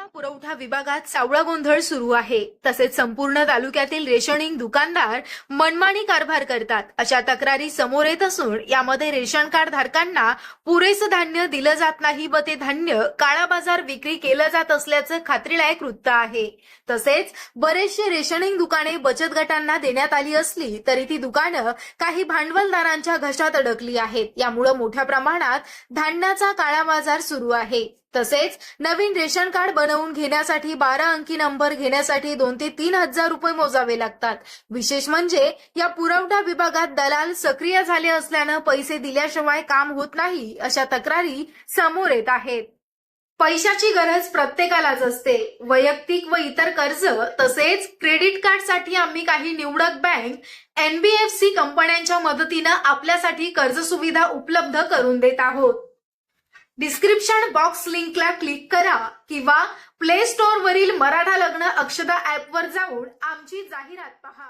कचरा पुरवठा विभागात सावळा गोंधळ सुरू आहे. तसेच संपूर्ण तालुक्यातील रेशनिंग दुकानदार मनमानी कारभार करतात. अशा तक्रारी समोर येत असून यामध्ये रेशन कार्ड धारकांना पुरेसं धान्य दिलं जात नाही व ते धान्य काळा बाजार विक्री केलं जात असल्याचं खात्रीलायक वृत्त आहे. तसेच बरेचसे रेशनिंग दुकाने बचत गटांना देण्यात आली असली तरी ती दुकानं काही भांडवलदारांच्या घशात अडकली आहेत. यामुळे मोठ्या प्रमाणात धान्याचा काळा बाजार सुरू आहे. तसेच नवीन रेशन कार्ड बनवून घेण्यासाठी बारा अंकी नंबर घेण्यासाठी दोन ते तीन हजार रुपये मोजावे लागतात. विशेष म्हणजे या पुरवठा विभागात दलाल सक्रिय झाले असल्यानं पैसे दिल्याशिवाय काम होत नाही अशा तक्रारी समोर येत आहेत. पैशाची गरज प्रत्येकालाच असते. वैयक्तिक व इतर कर्ज तसेच क्रेडिट कार्डसाठी आम्ही काही निवडक बँक एनबीएफसी कंपन्यांच्या मदतीनं आपल्यासाठी कर्ज सुविधा उपलब्ध करून देत आहोत. डिस्क्रिप्शन बॉक्स लिंकला क्लिक करा किंवा प्ले स्टोअर वरील मराठा लग्न अक्षदा ऍप वर जाऊन आमची जाहिरात पहा.